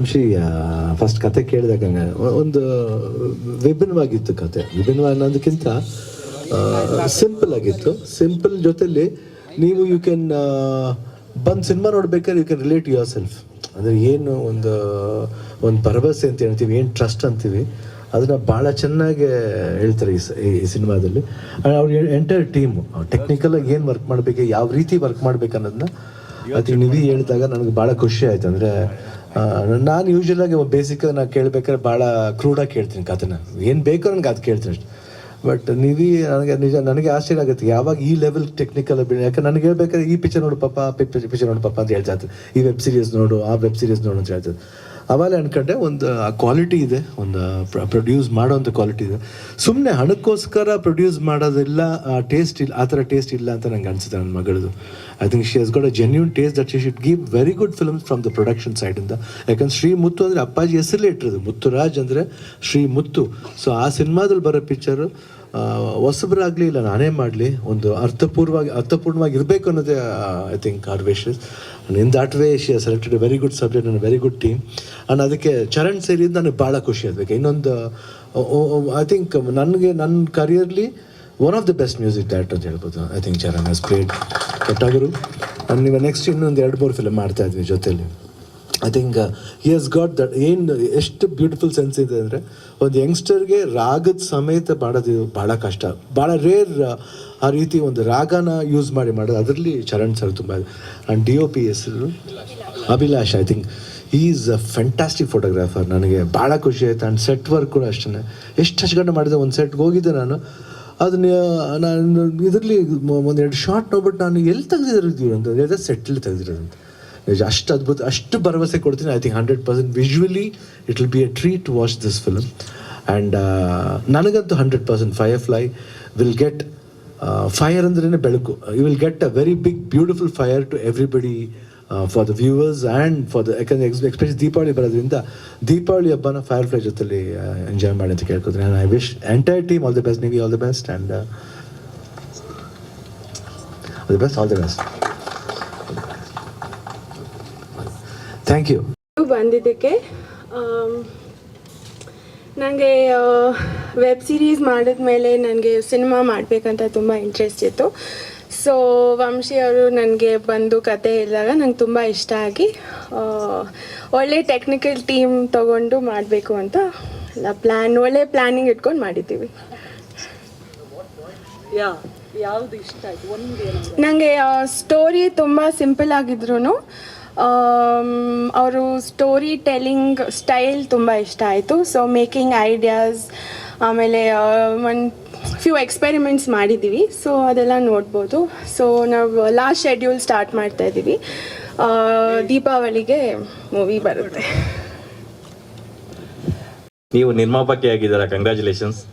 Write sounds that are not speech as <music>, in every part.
Vamshi first ಕತೆ ಕೇಳಿದಾಗ ಒಂದು ವಿಭಿನ್ನವಾಗಿತ್ತು ಕತೆ. ವಿಭಿನ್ನ ಅನ್ನೋದಕ್ಕಿಂತ ಸಿಂಪಲ್ ಆಗಿತ್ತು. ಸಿಂಪಲ್ ಜೊತೆಲಿ ನೀವು ಯು ಕ್ಯಾನ್ ಬಂದು ಸಿನಿಮಾ ನೋಡ್ಬೇಕಾದ್ರೆ you can relate yourself ಅಂದರೆ ಏನು ಒಂದು ಒಂದು ಭರವಸೆ ಅಂತ ಹೇಳ್ತೀವಿ, ಏನು ಟ್ರಸ್ಟ್ ಅಂತೀವಿ. ಅದನ್ನ ಭಾಳ ಚೆನ್ನಾಗಿ ಹೇಳ್ತಾರೆ ಈ ಸಿನಿಮಾದಲ್ಲಿ ಅವ್ರ ಎಂಟೈರ್ ಟೀಮ್ ಟೆಕ್ನಿಕಲಾಗಿ ಏನು ವರ್ಕ್ ಮಾಡಬೇಕು, ಯಾವ ರೀತಿ ವರ್ಕ್ ಮಾಡ್ಬೇಕು ಅನ್ನೋದನ್ನ ನಿಧಿ ನೀವು ಹೇಳಿದಾಗ ನನಗೆ ಭಾಳ ಖುಷಿ ಆಯ್ತು. ಅಂದರೆ ನಾನು ಯೂಶ್ವಲಾಗಿ ಬೇಸಿಕ್ ನಾನು ಕೇಳ್ಬೇಕಾದ್ರೆ ಭಾಳ ಕ್ರೂಡಾಗಿ ಕೇಳ್ತೀನಿ ಕಥೆನ. ಏನು ಬೇಕೋ ನನಗೆ ಅದು ಕೇಳ್ತೀನಿ ಅಷ್ಟು. ಬಟ್ ನೀವಿ ನನಗೆ ನಿಜ ನನಗೆ ಆಶ್ಚರ್ಯ ಆಗುತ್ತೆ. ಯಾವಾಗ ಈ ಲೆವೆಲ್ ಟೆಕ್ನಿಕಲ್ ಯಾಕಂದ್ರೆ ನನಗೆ ಹೇಳ್ಬೇಕಾದ್ರೆ ಈ ಪಿಕ್ಚರ್ ನೋಡು ಪಾಪ ಪಿಕ್ಚರ್ ನೋಡು ಪಾಪ ಅಂತ ಹೇಳ್ತಾ. ಈ ವೆಬ್ ಸೀರೀಸ್ ನೋಡು, ಆ ವೆಬ್ ಸೀರೀಸ್ ನೋಡು ಅಂತ ಹೇಳ್ತಾರೆ ಅವಾಗಲೇ ಅನ್ಕೊಂಡೆ ಒಂದು ಕ್ವಾಲಿಟಿ ಇದೆ, ಒಂದು ಪ್ರೊಡ್ಯೂಸ್ ಮಾಡೋಂಥ ಕ್ವಾಲಿಟಿ ಇದೆ. ಸುಮ್ಮನೆ ಹಣಕ್ಕೋಸ್ಕರ ಪ್ರೊಡ್ಯೂಸ್ ಮಾಡೋದಿಲ್ಲ ಟೇಸ್ಟ್ ಇಲ್ಲ, ಆ ಥರ ಟೇಸ್ಟ್ ಇಲ್ಲ ಅಂತ ನಂಗೆ ಅನಿಸುತ್ತೆ ನನ್ನ ಮಗಳದು. I think she has got a genuine taste that she should give very good films from the production ಸೈಡಿಂದ ಯಾಕಂದ್ರೆ ಶ್ರೀ ಮುತ್ತು ಅಂದರೆ ಅಪ್ಪಾಜಿ ಹೆಸರಲ್ಲೇ ಇಟ್ಟಿರೋದು. ಮುತ್ತುರಾಜ್ ಅಂದರೆ ಶ್ರೀ ಮುತ್ತು. ಸೊ ಆ ಸಿನಿಮಾದಲ್ಲಿ ಬರೋ ಪಿಕ್ಚರು ಹೊಸಬರಾಗಲಿ ಇಲ್ಲ, ನಾನೇ ಮಾಡಲಿ. ಒಂದು ಅರ್ಥಪೂರ್ವವಾಗಿ ಅರ್ಥಪೂರ್ಣವಾಗಿ ಇರಬೇಕು ಅನ್ನೋದೇ I think our wishes in that way she selected very good subject and very good team and ಅದಕ್ಕೆ ಚರಣ್ ಸೇರಿದ್ದು ನನಗೆ ಭಾಳ ಖುಷಿ ಆಗಬೇಕು ಇನ್ನೊಂದು ಐ ಥಿಂಕ್ ನನಗೆ ನನ್ನ ಕರಿಯರ್ಲಿ one of the best music director ಅಂತ ಹೇಳ್ಬೋದು. I think Charan has played ಕೆಟ್ಟಾಗರು and ನೀವು ನೆಕ್ಸ್ಟ್ ಇನ್ನೊಂದು ಎರಡು, ಮೂರು ಫಿಲಮ್ ಮಾಡ್ತಾ ಇದ್ವಿ ಜೊತೆಲಿ. I think he has got that ಏನು ಎಷ್ಟು ಬ್ಯೂಟಿಫುಲ್ ಸೆನ್ಸ್ ಇದೆ ಅಂದರೆ, ಒಂದು ಯಂಗ್ಸ್ಟರ್ಗೆ ರಾಗದ ಸಮೇತ ಮಾಡೋದು ಭಾಳ ಕಷ್ಟ. ಭಾಳ ರೇರ್ ಆ ರೀತಿ ಒಂದು ರಾಗನ ಯೂಸ್ ಮಾಡಿ ಮಾಡೋದು. ಅದರಲ್ಲಿ ಚರಣ್ ಸರ್ ತುಂಬ ಆ್ಯಂಡ್ ಡಿ ಒ ಪಿ ಹೆಸರು Abhilash I think is a fantastic photographer ನನಗೆ ಭಾಳ ಖುಷಿ ಆಯ್ತು. ಆ್ಯಂಡ್ ಸೆಟ್ ವರ್ಕ್ ಕೂಡ ಅಷ್ಟೇ ಎಷ್ಟು ಹಚ್ಕೊಂಡು ಮಾಡಿದೆ ಒಂದು ಸೆಟ್ಗೆ ಹೋಗಿದ್ದೆ ನಾನು. ಅದನ್ನ, ನಾನು ಇದರಲ್ಲಿ ಒಂದೆರಡು ಶಾರ್ಟ್ ನೋಡ್ಬಿಟ್ಟು ನಾನು ಎಲ್ಲಿ ತೆಗೆದಿರೋದು ಅಂತ. ಸೆಟ್ಟಲ್ಲಿ ತೆಗೆದಿರೋದು ಅಂತ. ನಿಜ ಅಷ್ಟು ಅದ್ಭುತ, ಅಷ್ಟು ಭರವಸೆ ಕೊಡ್ತೀನಿ. I think hundred percent visually it will be a treat to watch this film and ನನಗಂತೂ hundred percent firefly will get fire ಅಂದ್ರೇ ಬೆಳಕು. You will get a very big beautiful fire to everybody for the viewers and for the ಯಾಕಂದರೆ especially Deepavali ಬರೋದ್ರಿಂದ ದೀಪಾವಳಿ ಹಬ್ಬನ Firefly ಜೊತೆಲಿ enjoy ಮಾಡಿ ಅಂತ ಕೇಳ್ಕೊತೀನಿ. And I wish entire team all the best ನೀವು all the best and all the best all the best thank you ಬಂದಿದ್ದಕ್ಕೆ ನನಗೆ ವೆಬ್ ಸೀರೀಸ್ ಮಾಡಿದ ಮೇಲೆ ನನಗೆ ಸಿನಿಮಾ ಮಾಡಬೇಕಂತ ತುಂಬ ಇಂಟ್ರೆಸ್ಟ್ ಇತ್ತು. ಸೊ ವಂಶಿ ಅವರು ನನಗೆ ಬಂದು ಕತೆ ಹೇಳಿದಾಗ ನಂಗೆ ತುಂಬ ಇಷ್ಟ ಆಗಿ ಒಳ್ಳೆ ಟೆಕ್ನಿಕಲ್ ಟೀಮ್ ತಗೊಂಡು ಮಾಡಬೇಕು ಅಂತ ಪ್ಲ್ಯಾನ್ ಒಳ್ಳೆ ಪ್ಲ್ಯಾನಿಂಗ್ ಇಟ್ಕೊಂಡು ಮಾಡಿದ್ದೀವಿ. ಯಾ ಯಾವ್ದು ಇಷ್ಟ ಆಯ್ತು? ನನಗೆ ಸ್ಟೋರಿ ತುಂಬ ಸಿಂಪಲ್ ಆಗಿದ್ರು ಅವರು ಸ್ಟೋರಿ ಟೆಲ್ಲಿಂಗ್ ಸ್ಟೈಲ್ ತುಂಬ ಇಷ್ಟ ಆಯಿತು. ಸೊ ಮೇಕಿಂಗ್ ಐಡಿಯಾಸ್ ಆಮೇಲೆ ಒಂದು ಫ್ಯೂ ಎಕ್ಸ್ಪೆರಿಮೆಂಟ್ಸ್ ಮಾಡಿದ್ದೀವಿ ಸೊ ಅದೆಲ್ಲ ನೋಡ್ಬೋದು. ಸೊ ನಾವು ಲಾಸ್ಟ್ ಶೆಡ್ಯೂಲ್ ಸ್ಟಾರ್ಟ್ ಮಾಡ್ತಾ ಇದ್ದೀವಿ. ಆ, ದೀಪಾವಳಿಗೆ ಮೂವಿ ಬರುತ್ತೆ. ನೀವು ನಿರ್ಮಾಪಕಿ ಆಗಿದ್ದೀರಾ? ಕಂಗ್ರ್ಯಾಚುಲೇಷನ್ಸ್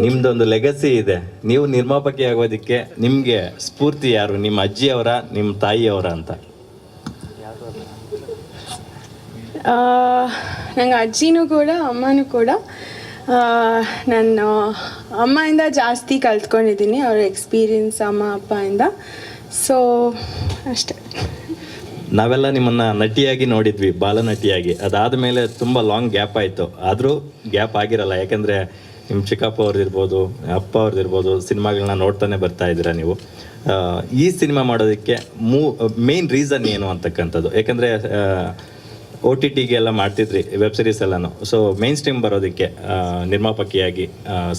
ನಿಮ್ದೊಂದು ಲೆಗಸಿ ಇದೆ. ನೀವು ನಿರ್ಮಾಪಕಿ ಆಗೋದಕ್ಕೆ ನಿಮಗೆ ಸ್ಫೂರ್ತಿ ಯಾರು? ನಿಮ್ಮ ಅಜ್ಜಿಯವರ ನಿಮ್ಮ ತಾಯಿಯವರ ಅಂತ? ನಂಗೆ ಅಜ್ಜಿನೂ ಕೂಡ, ಅಮ್ಮನೂ ಕೂಡ ನಾನು ಅಮ್ಮಯಿಂದ ಜಾಸ್ತಿ ಕಲ್ತ್ಕೊಂಡಿದ್ದೀನಿ, ಅವ್ರ ಎಕ್ಸ್ಪೀರಿಯನ್ಸ್ ಅಮ್ಮ ಅಪ್ಪಯಿಂದ ಸೊ ಅಷ್ಟೇ. ನಾವೆಲ್ಲ ನಿಮ್ಮನ್ನ ನಟಿಯಾಗಿ ನೋಡಿದ್ವಿ ಬಾಲನಟಿಯಾಗಿ ಅದಾದ ಮೇಲೆ ತುಂಬ ಲಾಂಗ್ ಗ್ಯಾಪ್ ಆಯಿತು. ಆದರೂ ಗ್ಯಾಪ್ ಆಗಿರಲ್ಲ, ಯಾಕಂದ್ರೆ ನಿಮ್ಮ ಚಿಕ್ಕಪ್ಪ ಅವ್ರದ್ದಿರ್ಬೋದು, ಅಪ್ಪ ಅವ್ರದ್ದಿರ್ಬೋದು ಸಿನಿಮಾಗಳನ್ನ ನೋಡ್ತಾನೆ ಬರ್ತಾ ಇದ್ದೀರಾ ನೀವು. ಈ ಸಿನಿಮಾ ಮಾಡೋದಕ್ಕೆ ಮೂ ಮೇನ್ ರೀಸನ್ ಏನು ಅಂತಕ್ಕಂಥದ್ದು? ಯಾಕಂದರೆ ಒ ಟಿ ಟಿಗೆಲ್ಲ ಮಾಡ್ತಿದ್ರಿ ವೆಬ್ ಸೀರೀಸ್ ಎಲ್ಲನೂ. ಸೊ ಮೇನ್ ಸ್ಟ್ರೀಮ್ ಬರೋದಕ್ಕೆ ನಿರ್ಮಾಪಕಿಯಾಗಿ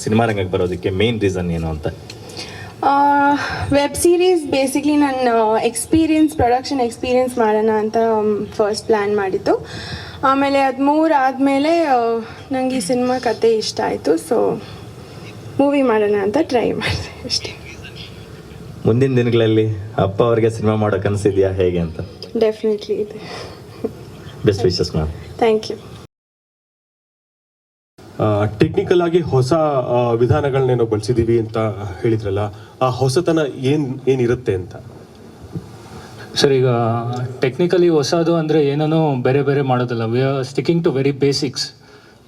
ಸಿನಿಮಾ ರಂಗಕ್ಕೆ ಬರೋದಕ್ಕೆ ಮೇನ್ ರೀಸನ್ ಏನು ಅಂತ? ವೆಬ್ ಸೀರೀಸ್ ಬೇಸಿಕ್ಲಿ ನನ್ನ ಎಕ್ಸ್ಪೀರಿಯನ್ಸ್ ಪ್ರೊಡಕ್ಷನ್ ಎಕ್ಸ್ಪೀರಿಯನ್ಸ್ ಮಾಡೋಣ ಅಂತ ಫಸ್ಟ್ ಪ್ಲ್ಯಾನ್ ಮಾಡಿತ್ತು ಆಮೇಲೆ ಅದು ಮೂರು ಆದಮೇಲೆ ನನಗೆ ಈ ಸಿನಿಮಾ ಕತೆ ಇಷ್ಟ ಆಯಿತು. ಸೊ ಮೂವಿ ಮಾಡೋಣ ಅಂತ ಟ್ರೈ ಮಾಡಿದೆ ಅಷ್ಟೇ. ಮುಂದಿನ ದಿನಗಳಲ್ಲಿ ಅಪ್ಪ ಅವರಿಗೆ ಸಿನಿಮಾ ಮಾಡೋ ಕನಸಿದೆಯಾ ಹೇಗೆ ಅಂತ? ಡೆಫಿನೆಟ್ಲಿ ಇದೆ. Best wishes ma'am thank you technical ಆಗಿ ಹೊಸ ವಿಧಾನಗಳನ್ನೇನೋ ಬಳಸಿದೀವಿ ಅಂತ ಹೇಳಿದ್ರಲ್ಲ ಆ ಹೊಸತನ ಏನ್ ಏನಿರುತ್ತೆ ಅಂತ? ಸರ್ ಈಗ ಟೆಕ್ನಿಕಲಿ ಹೊಸದು ಅಂದರೆ ಏನೋ ಬೇರೆ ಬೇರೆ ಮಾಡೋದಲ್ಲ. We are sticking to very basics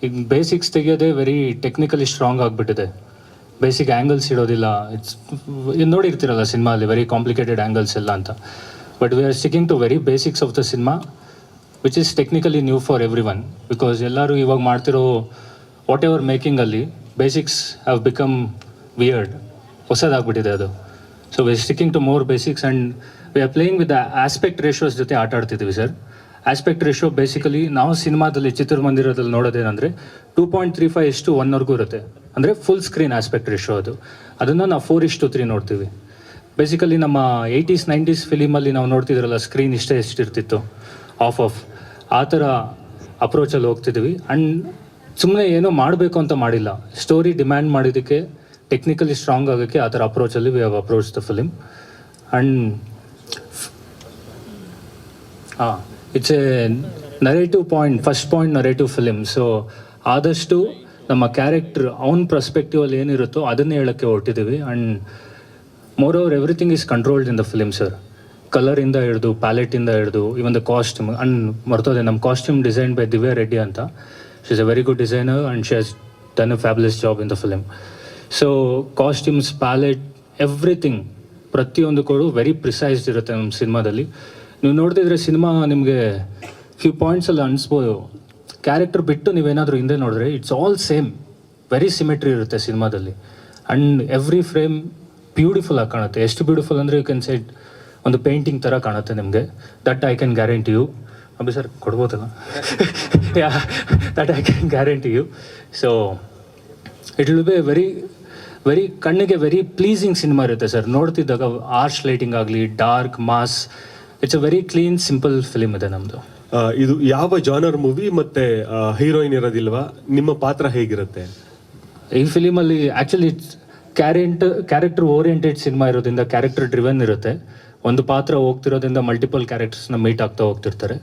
ಈಗ ಬೇಸಿಕ್ಸ್ ತೆಗೆಯೋದೇ ವೆರಿ ಟೆಕ್ನಿಕಲಿ ಸ್ಟ್ರಾಂಗ್ ಆಗಿಬಿಟ್ಟಿದೆ. ಬೇಸಿಕ್ ಆ್ಯಂಗಲ್ಸ್ ಇಡೋದಿಲ್ಲ. ಇಟ್ಸ್ ನೋಡಿರ್ತೀರಲ್ಲ ಸಿನಿಮಾ ಅಲ್ಲಿ ವೆರಿ ಕಾಂಪ್ಲಿಕೇಟೆಡ್ ಆ್ಯಂಗಲ್ಸ್ ಎಲ್ಲ ಅಂತ. But we are sticking to very basics of the cinema which is technically new for everyone because ಎಲ್ಲರೂ ಇವಾಗ ಮಾಡ್ತಿರೋ ವಾಟ್ ಎವರ್ ಮೇಕಿಂಗಲ್ಲಿ ಬೇಸಿಕ್ಸ್ ಹ್ಯಾವ್ ಬಿಕಮ್ ವಿಯರ್ಡ್ ಹೊಸದಾಗ್ಬಿಟ್ಟಿದೆ ಅದು. So we sticking to more basics and we are playing with aspect ratios ಜೊತೆ ಆಟ ಆಡ್ತಿದ್ದೀವಿ sir aspect ratio basically ನಾವು ಸಿನಿಮಾದಲ್ಲಿ ಚಿತ್ರಮಂದಿರದಲ್ಲಿ ನೋಡೋದೇನಂದರೆ ಟೂ ಪಾಯಿಂಟ್ ತ್ರೀ ಫೈವ್ ಇಷ್ಟು ಒನ್ವರೆಗೂ ಇರುತ್ತೆ. ಅಂದರೆ ಫುಲ್ ಸ್ಕ್ರೀನ್ ಆಸ್ಪೆಕ್ಟ್ ರೇಷೋ ಅದು. ಅದನ್ನು ನಾವು ಫೋರ್ ಇಷ್ಟು ತ್ರೀ ನೋಡ್ತೀವಿ. ಬೇಸಿಕಲಿ ನಮ್ಮ ಏಯ್ಟೀಸ್ ನೈಂಟೀಸ್ ಫಿಲಿಮಲ್ಲಿ ನಾವು ನೋಡ್ತಿದ್ರಲ್ಲ ಸ್ಕ್ರೀನ್ ಇಷ್ಟೇ ಎಷ್ಟಿರ್ತಿತ್ತು. ಆಫ್ ಆಫ್ ಆ ಥರ ಅಪ್ರೋಚಲ್ಲಿ ಹೋಗ್ತಿದ್ವಿ. ಆ್ಯಂಡ್ ಸುಮ್ಮನೆ ಏನೋ ಮಾಡಬೇಕು ಅಂತ ಮಾಡಿಲ್ಲ. ಸ್ಟೋರಿ ಡಿಮ್ಯಾಂಡ್ ಮಾಡಿದ್ದಕ್ಕೆ ಟೆಕ್ನಿಕಲಿ ಸ್ಟ್ರಾಂಗ್ ಆಗೋಕ್ಕೆ ಆ ಥರ ಅಪ್ರೋಚಲ್ಲಿ we have approach the film and ಹಾಂ it's a narrative point first point narrative film so ಆದಷ್ಟು ನಮ್ಮ ಕ್ಯಾರೆಕ್ಟ್ರ್ ಅವ್ನ ಪರ್ಸ್ಪೆಕ್ಟಿವಲ್ಲಿ ಏನಿರುತ್ತೋ ಅದನ್ನೇ ಹೇಳೋಕ್ಕೆ ಹೊರಟಿದ್ದೀವಿ. And moreover everything is controlled in the film sir ಕಲರಿಂದ ಹಿಡಿದು ಪ್ಯಾಲೆಟಿಂದ ಹಿಡಿದು ಇವನ್ ದ ಕಾಸ್ಟ್ಯೂಮ್ ಅಂಡ್ ಮರ್ತೋದೆ ನಮ್ಮ costume design by Divya Reddy ಅಂತ. She is a very good designer and she has done a fabulous job in the film so costumes palette everything ಪ್ರತಿಯೊಂದು ಕೂಡ very ಪ್ರಿಸೈಸ್ಡ್ ಇರುತ್ತೆ ನಮ್ಮ ಸಿನಿಮಾದಲ್ಲಿ ನೀವು ನೋಡ್ತಿದ್ರೆ ಸಿನಿಮಾ ನಿಮಗೆ ಫ್ಯೂ ಪಾಯಿಂಟ್ಸ್ ಪಾಯಿಂಟ್ಸಲ್ಲಿ ಅನಿಸ್ಬೋದು. ಕ್ಯಾರೆಕ್ಟರ್ ಬಿಟ್ಟು ನೀವೇನಾದರೂ ಹಿಂದೆ ನೋಡಿದ್ರೆ it's all same very symmetry ಇರುತ್ತೆ ಸಿನಿಮಾದಲ್ಲಿ ಆ್ಯಂಡ್ ಎವ್ರಿ ಫ್ರೇಮ್ ಬ್ಯೂಟಿಫುಲ್ ಆಗಿ ಕಾಣುತ್ತೆ. ಎಷ್ಟು ಬ್ಯೂಟಿಫುಲ್ ಅಂದರೆ ಯು ಕ್ಯಾನ್ ಸೈಡ್ ಒಂದು ಪೇಂಟಿಂಗ್ ಥರ ಕಾಣುತ್ತೆ ನಿಮಗೆ. That I can guarantee you Abbi sir ಕೊಡ್ಬೋದಲ್ಲ? Yeah that I can guarantee you so it will be very very ಕಣ್ಣಿಗೆ ವೆರಿ ಪ್ಲೀಸಿಂಗ್ ಸಿನಿಮಾ ಇರುತ್ತೆ ಸರ್ ನೋಡ್ತಿದ್ದಾಗ ಆರ್ಚ್ ಲೈಟಿಂಗ್ ಆಗಲಿ dark mass it's a very clean simple film ಇದೆ ನಮ್ಮದು ಇದು ಯಾವ genre movie ಮತ್ತೆ heroine ಇರೋದಿಲ್ವಾ? ನಿಮ್ಮ ಪಾತ್ರ ಹೇಗಿರುತ್ತೆ? ಈ ಫಿಲಿಮಲ್ಲಿ ಆ್ಯಕ್ಚುಲಿ ಕ್ಯಾರೆಂಟ್ ಕ್ಯಾರೆಕ್ಟರ್ ಓರಿಯೆಂಟೆಡ್ ಸಿನಿಮಾ ಇರೋದ್ರಿಂದ ಕ್ಯಾರೆಕ್ಟರ್ ಡ್ರಿವನ್ ಇರುತ್ತೆ. ಒಂದು ಪಾತ್ರ ಹೋಗ್ತಿರೋದ್ರಿಂದ ಮಲ್ಟಿಪಲ್ ಕ್ಯಾರೆಕ್ಟರ್ಸ್ನ ಮೀಟ್ ಆಗ್ತಾ ಹೋಗ್ತಿರ್ತಾರೆ.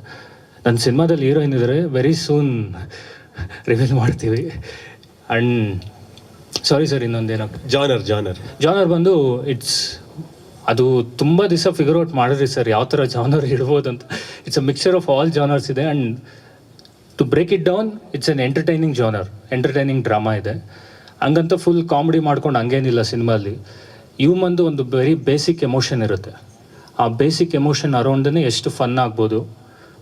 ನನ್ನ ಸಿನಿಮಾದಲ್ಲಿ ಹೀರೋಯಿನ್ ಇದ್ದಾರೆ ವೆರಿ ಸೂನ್ ರಿವೀಲ್ ಮಾಡ್ತೀವಿ. ಆ್ಯಂಡ್ ಸಾರಿ ಸರ್ ಇನ್ನೊಂದೇನೋ. ಜಾನರ್ ಜಾನರ್ ಜಾನರ್ ಬಂದು ಇಟ್ಸ್ ಅದು ತುಂಬ ದಿವಸ ಫಿಗರ್ ಔಟ್ ಮಾಡಿದ್ರಿ ಸರ್ ಯಾವ ಥರ ಜಾನರ್ ಇಡ್ಬೋದು ಅಂತ. It's a mixer of all genres ಇದೆ and to break it down it's an entertaining genre entertaining drama ಇದೆ. ಹಂಗಂತ ಫುಲ್ ಕಾಮಿಡಿ ಮಾಡ್ಕೊಂಡು ಹಂಗೇನಿಲ್ಲ ಸಿನ್ಮಾಲಲ್ಲಿ ಇವು ಮಂದು ಒಂದು ವೆರಿ ಬೇಸಿಕ್ ಎಮೋಷನ್ ಇರುತ್ತೆ. ಆ ಬೇಸಿಕ್ ಎಮೋಷನ್ ಅರೌಂಡೇ ಎಷ್ಟು ಫನ್ ಆಗ್ಬೋದು?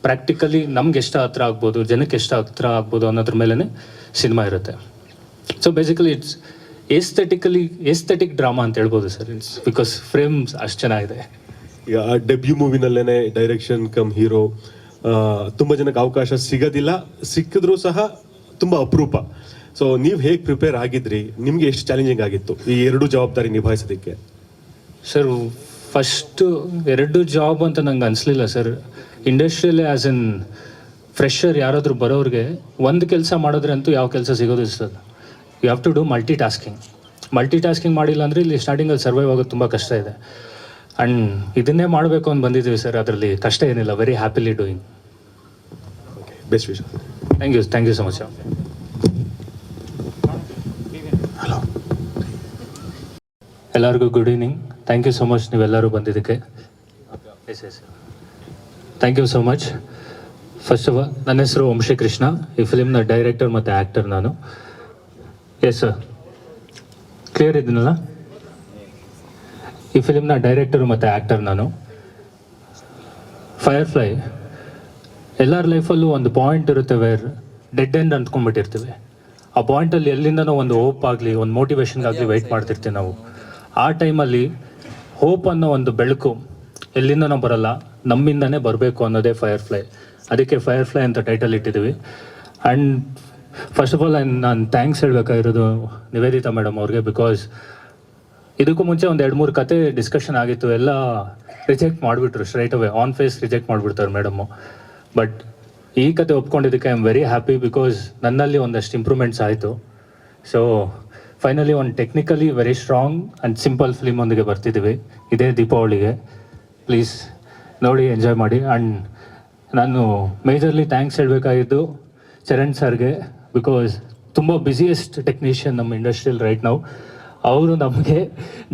ಪ್ರಾಕ್ಟಿಕಲಿ ನಮ್ಗೆ ಎಷ್ಟು ಹತ್ರ ಆಗ್ಬೋದು? ಜನಕ್ಕೆ ಎಷ್ಟು ಹತ್ರ ಆಗ್ಬೋದು ಅನ್ನೋದ್ರ ಮೇಲೇ ಸಿನಿಮಾ ಇರುತ್ತೆ. So basically it's aesthetically aesthetic drama ಅಂತ ಹೇಳ್ಬೋದು ಸರ್ ಇಟ್ಸ್ ಬಿಕಾಸ್ ಫ್ರೇಮ್ಸ್ ಅಷ್ಟು ಚೆನ್ನಾಗಿದೆ. ಈಗ ಡೆಬ್ಯೂ ಮೂವಿನಲ್ಲೇ ಡೈರೆಕ್ಷನ್ ಕಮ್ ಹೀರೋ ತುಂಬ ಜನಕ್ಕೆ ಅವಕಾಶ ಸಿಗೋದಿಲ್ಲ. ಸಿಕ್ಕಿದ್ರೂ ಸಹ ತುಂಬ ಅಪರೂಪ. ಸೊ ನೀವು ಹೇಗೆ ಪ್ರಿಪೇರ್ ಆಗಿದ್ರಿ? ನಿಮಗೆ ಎಷ್ಟು ಚಾಲೆಂಜಿಂಗ್ ಆಗಿತ್ತು ಈ ಎರಡು ಜವಾಬ್ದಾರಿ ನಿಭಾಯಿಸೋದಕ್ಕೆ? ಸರ್ ಫಸ್ಟು ಎರಡು ಜಾಬ್ ಅಂತ ನಂಗೆ ಅನಿಸ್ಲಿಲ್ಲ ಸರ್ ಇಂಡಸ್ಟ್ರಿಯಲ್ಲೇ ಆ್ಯಸ್ ಎನ್ ಫ್ರೆಶರ್ ಯಾರಾದರೂ ಬರೋರಿಗೆ ಒಂದು ಕೆಲಸ ಮಾಡಿದ್ರೆ ಅಂತೂ ಯಾವ ಕೆಲಸ ಸಿಗೋದು sir you have to do multitasking multitasking ಮಾಡಿಲ್ಲ ಅಂದರೆ ಇಲ್ಲಿ ಸ್ಟಾರ್ಟಿಂಗಲ್ಲಿ ಸರ್ವೈವ್ ಆಗೋದು ತುಂಬ ಕಷ್ಟ ಇದೆ. ಆ್ಯಂಡ್ ಇದನ್ನೇ ಮಾಡಬೇಕು ಅಂತ ಬಂದಿದ್ದೀವಿ ಸರ್ ಅದರಲ್ಲಿ ಕಷ್ಟ ಏನಿಲ್ಲ. Very happily doing best wish thank you thank you so much ಎಲ್ಲರಿಗೂ good evening thank you so much ನೀವೆಲ್ಲರೂ ಬಂದಿದ್ದಕ್ಕೆ. Yes yes thank you so much first of all ನನ್ನ ಹೆಸರು ವಂಶಿ ಕೃಷ್ಣ ಈ ಫಿಲಿಮ್ನ ಡೈರೆಕ್ಟರ್ ಮತ್ತು ಆ್ಯಕ್ಟರ್ ನಾನು. ಎಸ್ ಸರ್ ಕ್ಲಿಯರ್ ಇದ್ದೀನಲ್ಲ? ಈ ಫಿಲಿಮ್ನ ಡೈರೆಕ್ಟರ್ ಮತ್ತು ಆ್ಯಕ್ಟರ್ ನಾನು. ಫೈರ್ ಫ್ಲೈ ಎಲ್ಲರ ಲೈಫಲ್ಲೂ ಒಂದು ಪಾಯಿಂಟ್ ಇರುತ್ತೆ ವೇರ್ ಡೆಡ್ ಎಂಡ್ ಅಂದ್ಕೊಂಡ್ಬಿಟ್ಟಿರ್ತೀವಿ. ಆ ಪಾಯಿಂಟಲ್ಲಿ ಎಲ್ಲಿಂದನೋ ಒಂದು ಹೋಪ್ ಆಗಲಿ, ಒಂದು ಮೋಟಿವೇಶನ್ಗಾಗಲಿ ವೆಯ್ಟ್ ಮಾಡ್ತಿರ್ತೀವಿ ನಾವು. ಆ ಟೈಮಲ್ಲಿ ಹೋಪ್ ಅನ್ನೋ ಒಂದು ಬೆಳಕು ಎಲ್ಲಿಂದನೋ ಬರಲ್ಲ, ನಮ್ಮಿಂದನೇ ಬರಬೇಕು ಅನ್ನೋದೇ ಫೈರ್ ಫ್ಲೈ ಅದಕ್ಕೆ ಫೈರ್ ಫ್ಲೈ ಅಂತ ಟೈಟಲ್ ಇಟ್ಟಿದ್ದೀವಿ. ಆ್ಯಂಡ್ ಫಸ್ಟ್ ಆಫ್ ಆಲ್ ನಾನು ಥ್ಯಾಂಕ್ಸ್ ಹೇಳಬೇಕಾಗಿರೋದು ನಿವೇದಿತಾ ಮೇಡಮ್ ಅವ್ರಿಗೆ ಬಿಕಾಸ್ ಇದಕ್ಕೂ ಮುಂಚೆ ಒಂದು ಎರಡು ಮೂರು ಕತೆ ಡಿಸ್ಕಷನ್ ಆಗಿತ್ತು, ಎಲ್ಲ ರಿಜೆಕ್ಟ್ ಮಾಡಿಬಿಟ್ರು straight away on face reject ಮಾಡಿಬಿಡ್ತಾರೆ ಮೇಡಮ್ಮು ಬಟ್ ಈ ಕತೆ ಒಪ್ಕೊಂಡಿದ್ದಕ್ಕೆ I am very happy because ನನ್ನಲ್ಲಿ ಒಂದಷ್ಟು ಇಂಪ್ರೂವ್ಮೆಂಟ್ಸ್ ಆಯಿತು. ಸೊ ಫೈನಲಿ ಒಂದು technically very strong and simple film ಒಂದಿಗೆ ಬರ್ತಿದ್ದೀವಿ ಇದೇ ದೀಪಾವಳಿಗೆ. ಪ್ಲೀಸ್ ನೋಡಿ ಎಂಜಾಯ್ ಮಾಡಿ. ಆ್ಯಂಡ್ ನಾನು ಮೇಜರ್ಲಿ ಥ್ಯಾಂಕ್ಸ್ ಹೇಳಬೇಕಾಗಿದ್ದು ಚರಣ್ ಸರ್ಗೆ ಬಿಕಾಸ್ ತುಂಬ ಬ್ಯುಸಿಯೆಸ್ಟ್ ಟೆಕ್ನಿಷಿಯನ್ ನಮ್ಮ ಇಂಡಸ್ಟ್ರಿಯಲ್ ರೈಟ್ ನಾವು ಅವರು ನಮಗೆ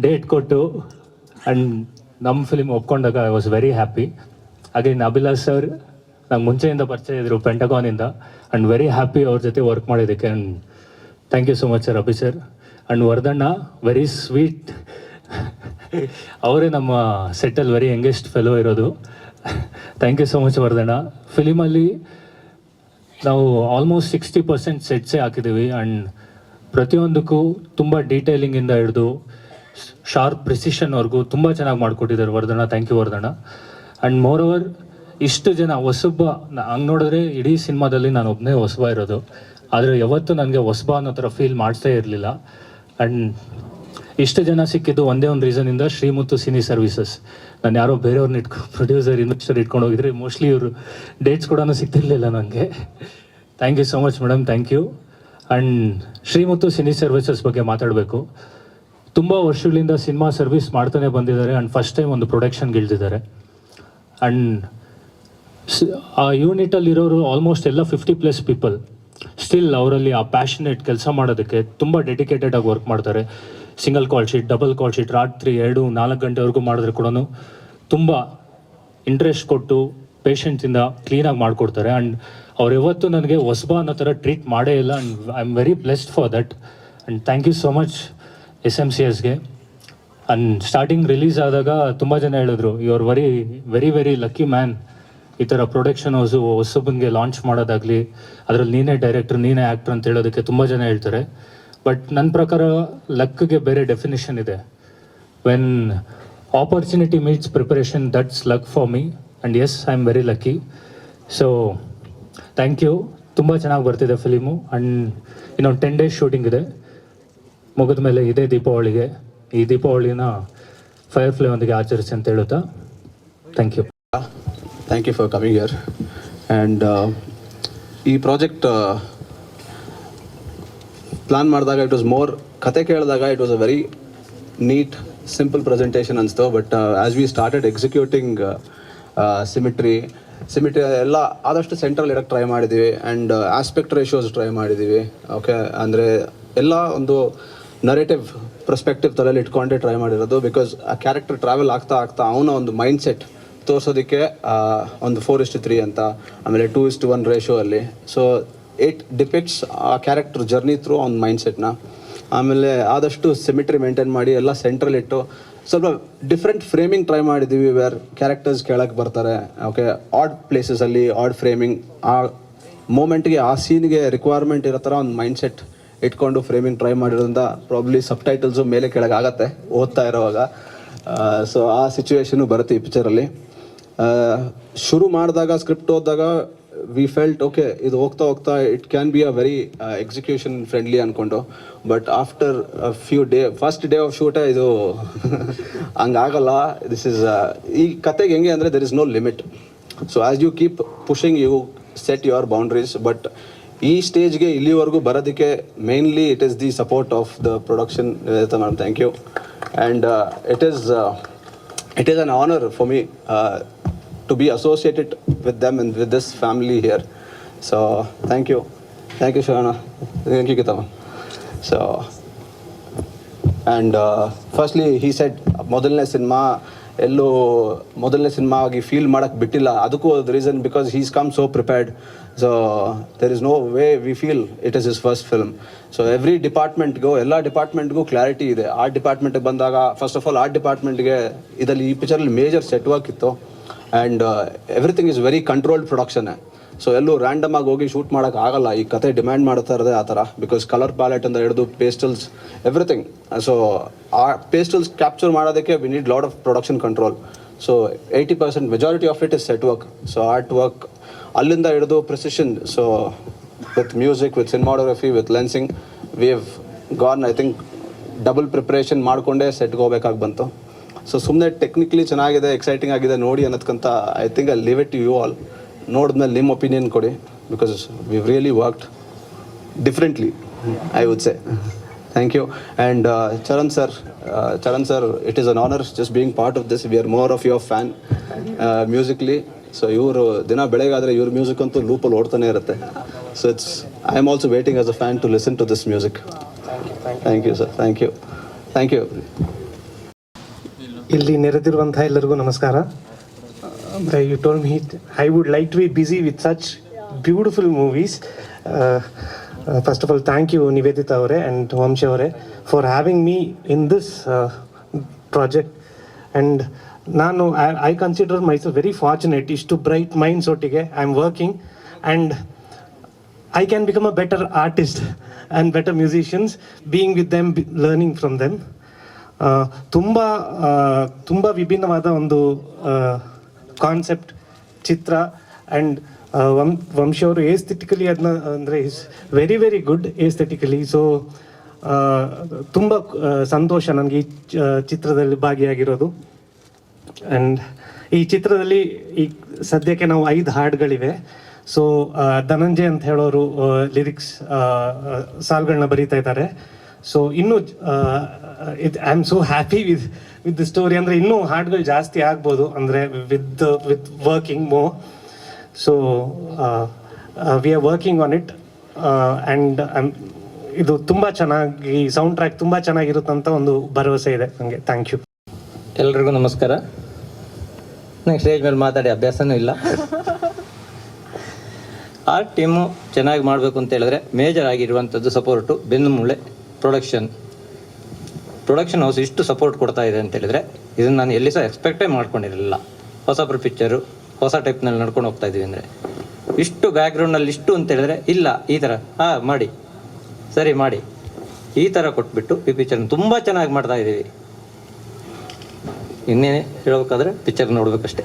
ಡೇಟ್ ಕೊಟ್ಟು ಆ್ಯಂಡ್ ನಮ್ಮ film ಒಪ್ಕೊಂಡಾಗ I was very happy again Abhilash sir ನಂಗೆ ಮುಂಚೆಯಿಂದ ಪರಿಚಯ ಇದ್ರು ಪೆಂಟಗಾನಿಂದ ಆ್ಯಂಡ್ ವೆರಿ ಹ್ಯಾಪಿ ಅವ್ರ ಜೊತೆ ವರ್ಕ್ ಮಾಡಿದ್ದಕ್ಕೆ. And thank you so much sir Abhi sir and ವರ್ಧಣ್ಣ very sweet ಅವರೇ ನಮ್ಮ ಸೆಟ್ಟಲ್ಲಿ ವೆರಿ ಯಂಗೆಸ್ಟ್ ಫೆಲೋ ಇರೋದು. ಥ್ಯಾಂಕ್ ಯು ಸೊ ಮಚ್ ವರ್ಧಣ್ಣ. ಫಿಲಿಮಲ್ಲಿ ನಾವು ಆಲ್ಮೋಸ್ಟ್ ಸಿಕ್ಸ್ಟಿ ಪರ್ಸೆಂಟ್ ಸೆಟ್ಸೇ ಹಾಕಿದ್ದೀವಿ ಆ್ಯಂಡ್ ಪ್ರತಿಯೊಂದಕ್ಕೂ ತುಂಬ ಡೀಟೇಲಿಂಗಿಂದ ಹಿಡಿದು ಶಾರ್ಪ್ ಪ್ರಿಸಿಷನ್ವರೆಗೂ ತುಂಬ ಚೆನ್ನಾಗಿ ಮಾಡಿಕೊಟ್ಟಿದ್ದಾರೆ ವರ್ಧಣ್ಣ. ಥ್ಯಾಂಕ್ ಯು ವರ್ಧಣ್ಣ. ಆ್ಯಂಡ್ ಮೋರ್ ಓವರ್ ಇಷ್ಟು ಜನ ಹೊಸಬ್ಬ ಹಂಗೆ ನೋಡಿದ್ರೆ ಇಡೀ ಸಿನಿಮಾದಲ್ಲಿ ನಾನು ಒಬ್ಬನೇ ಹೊಸಬ ಇರೋದು. ಆದರೆ ಯಾವತ್ತೂ ನನಗೆ ಹೊಸಬ ಅನ್ನೋ ಥರ ಫೀಲ್ ಮಾಡಿಸೇ ಇರಲಿಲ್ಲ. ಆ್ಯಂಡ್ ಇಷ್ಟು ಜನ ಸಿಕ್ಕಿದ್ದು ಒಂದೇ ಒಂದು ರೀಸನಿಂದ ಶ್ರೀಮುತ್ತು ಸಿನಿ ಸರ್ವಿಸಸ್. ನಾನು ಯಾರೋ ಬೇರೆಯವ್ರನ್ನ ಇಟ್ಕೊ ಪ್ರೊಡ್ಯೂಸರ್ ಇನ್ವೆಸ್ಟರ್ ಇಟ್ಕೊಂಡು ಹೋಗಿದ್ರೆ ಮೋಸ್ಟ್ಲಿ ಇವರು ಡೇಟ್ಸ್ ಕೂಡ ಸಿಗ್ತಿರ್ಲಿಲ್ಲ ನನಗೆ thank you so much madam thank you and Srimuthu cine services ಬಗ್ಗೆ ಮಾತಾಡಬೇಕು. ತುಂಬ ವರ್ಷಗಳಿಂದ ಸಿನಿಮಾ ಸರ್ವಿಸ್ ಮಾಡ್ತಾನೆ ಬಂದಿದ್ದಾರೆ. ಆ್ಯಂಡ್ ಫಸ್ಟ್ ಟೈಮ್ ಒಂದು ಪ್ರೊಡಕ್ಷನ್ಗೆ ಇಳಿದಿದ್ದಾರೆ ಆ್ಯಂಡ್ ಆ ಯೂನಿಟಲ್ಲಿರೋರು ಆಲ್ಮೋಸ್ಟ್ ಎಲ್ಲ ಫಿಫ್ಟಿ ಪ್ಲಸ್ ಪೀಪಲ್ ಸ್ಟಿಲ್ ಅವರಲ್ಲಿ ಆ ಪ್ಯಾಷನೇಟ್ ಕೆಲಸ ಮಾಡೋದಕ್ಕೆ ತುಂಬ ಡೆಡಿಕೇಟೆಡ್ ಆಗಿ ವರ್ಕ್ ಮಾಡ್ತಾರೆ. Single call sheet double call sheet ರಾತ್ರಿ ಎರಡು, ನಾಲ್ಕು ಗಂಟೆವರೆಗೂ ಮಾಡಿದ್ರೆ ಕೂಡ ತುಂಬ ಇಂಟ್ರೆಸ್ಟ್ ಕೊಟ್ಟು ಪೇಷಂಟ್ಸಿಂದ ಕ್ಲೀನಾಗಿ ಮಾಡಿಕೊಡ್ತಾರೆ. ಆ್ಯಂಡ್ ಅವ್ರು ಇವತ್ತು ನನಗೆ ಹೊಸಬ ಅನ್ನೋ ಥರ ಟ್ರೀಟ್ ಮಾಡೇ ಇಲ್ಲ. And I am very blessed for that and thank you so much S M C ಎಸ್ಗೆ ಆ್ಯಂಡ್ ಸ್ಟಾರ್ಟಿಂಗ್ ರಿಲೀಸ್ ಆದಾಗ ತುಂಬ ಜನ ಹೇಳಿದ್ರು you are very very very lucky man ಈ ಥರ ಪ್ರೊಡಕ್ಷನ್ ಹೌಸು ಹೊಸಬನಿಗೆ ಲಾಂಚ್ ಮಾಡೋದಾಗಲಿ, ಅದರಲ್ಲಿ ನೀನೇ ಡೈರೆಕ್ಟರ್ ನೀನೇ ಆ್ಯಕ್ಟ್ರ್ ಅಂತ ಹೇಳೋದಕ್ಕೆ ತುಂಬ ಜನ ಹೇಳ್ತಾರೆ. ಬಟ್ ನನ್ನ ಪ್ರಕಾರ ಲಕ್ಗೆ ಬೇರೆ ಡೆಫಿನೇಷನ್ ಇದೆ. When opportunity meets preparation that's luck for me and yes I am very lucky so thank you ತುಂಬ ಚೆನ್ನಾಗಿ ಬರ್ತಿದೆ ಫಿಲಿಮು. ಆ್ಯಂಡ್ ಇನ್ನೊಂದು ಟೆನ್ ಡೇಸ್ ಶೂಟಿಂಗ್ ಇದೆ. ಮುಗಿದ ಮೇಲೆ ಇದೇ ದೀಪಾವಳಿಗೆ, ಈ ದೀಪಾವಳಿನ ಫೈರ್ ಫ್ಲೇ ಒಂದಿಗೆ ಆಚರಿಸಿ ಅಂತ ಹೇಳುತ್ತಾ thank you thank you for coming year and ಈ ಪ್ರಾಜೆಕ್ಟ್ ಪ್ಲಾನ್ ಮಾಡಿದಾಗ ಇಟ್ ವಾಸ್ ಮೋರ್ ಕತೆ ಕೇಳಿದಾಗ it was a very neat simple presentation ಅನಿಸ್ತು. But as we started executing symmetry symmetry ಎಲ್ಲ ಆದಷ್ಟು ಸೆಂಟ್ರಲ್ ಇಡಕ್ಕೆ ಟ್ರೈ ಮಾಡಿದ್ದೀವಿ ಆ್ಯಂಡ್ ಆಸ್ಪೆಕ್ಟ್ ರೇಷೋಸ್ ಟ್ರೈ ಮಾಡಿದ್ದೀವಿ ಓಕೆ ಅಂದರೆ ಎಲ್ಲ ಒಂದು ನರೇಟಿವ್ ಪರ್ಸ್ಪೆಕ್ಟಿವ್ ತಲೆಯಲ್ಲಿ ಇಟ್ಕೊಂಡೇ ಟ್ರೈ ಮಾಡಿರೋದು. ಬಿಕಾಸ್ ಆ ಕ್ಯಾರೆಕ್ಟರ್ ಟ್ರಾವೆಲ್ ಆಗ್ತಾ ಆಗ್ತಾ ಅವನ ಒಂದು ಮೈಂಡ್ ಸೆಟ್ ತೋರಿಸೋದಕ್ಕೆ ಒಂದು ಫೋರ್ ಇಷ್ಟು ತ್ರೀ ಅಂತ, ಆಮೇಲೆ ಟೂ ಇಷ್ಟು ಒನ್ ರೇಷೋ ಅಲ್ಲಿ. ಸೊ ಇಟ್ ಡಿಪೆಕ್ಟ್ಸ್ ಆ ಕ್ಯಾರೆಕ್ಟರ್ ಜರ್ನಿ ಥ್ರೂ ಅವ್ನ ಮೈಂಡ್ ಸೆಟ್ನ ಆಮೇಲೆ ಆದಷ್ಟು ಸಿಮಿಟ್ರಿ ಮೇಂಟೈನ್ ಮಾಡಿ, ಎಲ್ಲ ಸೆಂಟ್ರಲ್ ಇಟ್ಟು, ಸ್ವಲ್ಪ ಡಿಫ್ರೆಂಟ್ ಫ್ರೇಮಿಂಗ್ ಟ್ರೈ ಮಾಡಿದ್ದೀವಿ ವೇರ್ ಕ್ಯಾರೆಕ್ಟರ್ಸ್ ಕೇಳಕ್ಕೆ ಬರ್ತಾರೆ. ಓಕೆ ಆಡ್ ಪ್ಲೇಸಸಲ್ಲಿ ಆಡ್ ಫ್ರೇಮಿಂಗ್ ಆ ಮೂಮೆಂಟ್ಗೆ ಆ ಸೀನ್ಗೆ ರಿಕ್ವೈರ್ಮೆಂಟ್ ಇರೋ ಥರ ಒಂದು ಮೈಂಡ್ ಸೆಟ್ ಇಟ್ಕೊಂಡು ಫ್ರೇಮಿಂಗ್ ಟ್ರೈ ಮಾಡಿರೋದ್ರಿಂದ ಪ್ರಾಬ್ಲಿ ಸಬ್ ಟೈಟಲ್ಸು ಮೇಲೆ ಕೆಳಗೆ ಆಗತ್ತೆ, ಓದ್ತಾ ಇರೋವಾಗ. ಸೊ ಆ ಸಿಚುವೇಶನು ಬರುತ್ತೆ ಈ ಪಿಕ್ಚರಲ್ಲಿ ಶುರು ಮಾಡಿದಾಗ ಸ್ಕ್ರಿಪ್ಟ್ ಓದಿದಾಗ ವಿ ಫೆಲ್ಟ್ ಓಕೆ ಇದು ಹೋಗ್ತಾ ಹೋಗ್ತಾ it can be a very execution friendly ಅಂದ್ಕೊಂಡು but after few day first day of ಶೂಟೇ ಇದು <laughs> ಹಂಗಾಗಲ್ಲ. ದಿಸ್ ಇಸ್ ಈ ಕತೆಗೆ ಹೆಂಗೆ ಅಂದರೆ there is no limit so as you keep pushing you set your boundaries but ಈ ಸ್ಟೇಜ್ಗೆ ಇಲ್ಲಿವರೆಗೂ ಬರೋದಕ್ಕೆ mainly it is the support of the production thank you and it is it is an honour for uh, to be associated with them and with this family here. So thank you, thank you, Shavana. Thank you, Kitama. So and firstly he set ಮೊದಲನೇ cinema ಎಲ್ಲೂ ಮೊದಲನೇ cinema ಆಗಿ feel ಮಾಡೋಕ್ಕೆ ಬಿಟ್ಟಿಲ್ಲ ಅದಕ್ಕೂ ಒಂದು reason because he's come so prepared so there is no way we feel it is is first film so every ಡಿಪಾರ್ಟ್ಮೆಂಟ್ಗೂ ಎಲ್ಲ ಡಿಪಾರ್ಟ್ಮೆಂಟ್ಗೂ ಕ್ಲಾರಿಟಿ ಇದೆ ಆರ್ಟ್ ಡಿಪಾರ್ಟ್ಮೆಂಟ್ಗೆ ಬಂದಾಗ ಫಸ್ಟ್ ಆಫ್ ಆಲ್ ಆರ್ಟ್ ಡಿಪಾರ್ಟ್ಮೆಂಟ್ಗೆ ಇದರಲ್ಲಿ ಈ ಪಿಕ್ಚರಲ್ಲಿ ಮೇಜರ್ ಸೆಟ್ ವರ್ಕ್ ಇತ್ತು and everything is very controlled production so ಎಲ್ಲೂ ರ್ಯಾಂಡಮ್ ಆಗಿ ಹೋಗಿ ಶೂಟ್ ಮಾಡೋಕೆ ಆಗಲ್ಲ. ಈ ಕತೆ ಡಿಮ್ಯಾಂಡ್ ಮಾಡ್ತಾ ಇರೋದೇ ಆ ಥರ. ಬಿಕಾಸ್ ಕಲರ್ ಪ್ಯಾಲೆಟ್ ಅಂತ ಹಿಡಿದು ಪೇಸ್ಟಲ್ಸ್ ಎವ್ರಿಥಿಂಗ್ ಸೊ ಆ ಪೇಸ್ಟಲ್ಸ್ ಕ್ಯಾಪ್ಚರ್ ಮಾಡೋದಕ್ಕೆ we need lot of production control so eighty percent majority of it is set work so art work ಅಲ್ಲಿಂದ ಹಿಡಿದು precision so with music with cinematography with lensing we have gone I think double preparation ಮಾಡಿಕೊಂಡೇ ಸೆಟ್ಗೆ ಹೋಗ್ಬೇಕಾಗಿ ಬಂತು. So ಸುಮ್ಮನೆ technically ಚೆನ್ನಾಗಿದೆ exciting ಆಗಿದೆ ನೋಡಿ ಅನ್ನೋದ್ಕಂತ I think I leave it you all ನೋಡಿದ್ಮೇಲೆ ನಿಮ್ಮ ಒಪಿನಿಯನ್ ಕೊಡಿ because we really worked differently I would say thank you and Charan sir Charan sir it is an honour just being part of this we are more of your fan musically so ಇವರು ದಿನ ಬೆಳಗಾದರೆ ಇವ್ರ music ಅಂತೂ ಲೂಪಲ್ಲಿ ಓಡ್ತಾನೆ ಇರುತ್ತೆ. So it's I am also waiting as a fan to listen to this music thank you sir thank you thank you ಇಲ್ಲಿ ನೆರೆದಿರುವಂತಹ ಎಲ್ಲರಿಗೂ ನಮಸ್ಕಾರ. You told me I would like to be busy with such beautiful movies first of all thank you Nivedita ಅವರೇ and Vamshi ಅವರೇ for having me in this project and ನಾನು I consider myself very fortunate ಇಷ್ಟು bright minds ಒಟ್ಟಿಗೆ I am working and I can become a better artist and better musicians being with them learning from. Uh, ತುಂಬ ತುಂಬ ವಿಭಿನ್ನವಾದ ಒಂದು concept ಚಿತ್ರ and ವಂ ವಂಶಿ ಅವರು ಏಸ್ಥೆಟಿಕಲಿ ಅದನ್ನ ಅಂದರೆ is very very good aesthetically so ತುಂಬ ಸಂತೋಷ ನನಗೆ ಈ ಚಿತ್ರದಲ್ಲಿ ಭಾಗಿಯಾಗಿರೋದು. ಆ್ಯಂಡ್ ಈ ಚಿತ್ರದಲ್ಲಿ ಈ ಸದ್ಯಕ್ಕೆ ನಾವು ಐದು ಹಾಡುಗಳಿವೆ. ಸೊ ಧನಂಜಯ್ ಅಂತ ಹೇಳೋರು ಲಿರಿಕ್ಸ್ ಸಾಲ್ಗಳನ್ನ ಬರೀತಾ ಇದ್ದಾರೆ. ಸೊ ಇನ್ನೂ I am so happy with with the story ಅಂದರೆ ಇನ್ನೂ ಹಾಡುಗಳು ಜಾಸ್ತಿ ಆಗ್ಬೋದು. ಅಂದರೆ ವಿತ್ ವಿತ್ ವರ್ಕಿಂಗ್ ಮೋ so we are working on it and ಇದು ತುಂಬ ಚೆನ್ನಾಗಿ ಸೌಂಡ್ ಟ್ರ್ಯಾಕ್ ತುಂಬ ಚೆನ್ನಾಗಿರುತ್ತಂತ ಒಂದು ಭರವಸೆ ಇದೆ ನನಗೆ ಥ್ಯಾಂಕ್ ಯು ಎಲ್ರಿಗೂ ನಮಸ್ಕಾರ. ನಂಗೆ ಸ್ಟೇಜ್ ಮೇಲೆ ಮಾತಾಡಿ, ಅಭ್ಯಾಸನೂ ಇಲ್ಲ. ಆ ಟೀಮು ಚೆನ್ನಾಗಿ ಮಾಡಬೇಕು ಅಂತ ಹೇಳಿದ್ರೆ ಮೇಜರ್ ಆಗಿರುವಂಥದ್ದು ಸಪೋರ್ಟು ಬೆನ್ನುಮೂಳೆ. ಪ್ರೊಡಕ್ಷನ್ ಪ್ರೊಡಕ್ಷನ್ ಹೌಸ್ ಇಷ್ಟು ಸಪೋರ್ಟ್ ಕೊಡ್ತಾ ಇದೆ ಅಂತ ಹೇಳಿದ್ರೆ, ಇದನ್ನು ನಾನು ಎಲ್ಲಿ ಸಹ ಎಕ್ಸ್ಪೆಕ್ಟೇ ಮಾಡ್ಕೊಂಡಿರಲಿಲ್ಲ. ಹೊಸಬ್ರ ಪಿಕ್ಚರು ಹೊಸ ಟೈಪ್ನಲ್ಲಿ ನಡ್ಕೊಂಡು ಹೋಗ್ತಾ ಇದ್ದೀವಿ ಅಂದರೆ. ಇಷ್ಟು ಬ್ಯಾಕ್ಗ್ರೌಂಡಲ್ಲಿ ಇಷ್ಟು ಅಂತ ಹೇಳಿದ್ರೆ, ಇಲ್ಲ, ಈ ಥರ ಹಾಂ, ಮಾಡಿ. ಸರಿ, ಮಾಡಿ. ಈ ಥರ ಕೊಟ್ಬಿಟ್ಟು ಈ ಪಿಕ್ಚರ್ನ ತುಂಬ ಚೆನ್ನಾಗಿ ಮಾಡ್ತಾ ಇದ್ದೀವಿ ಇನ್ನೇನು ಹೇಳಬೇಕಾದ್ರೆ ಪಿಕ್ಚರ್ ನೋಡ್ಬೇಕಷ್ಟೇ.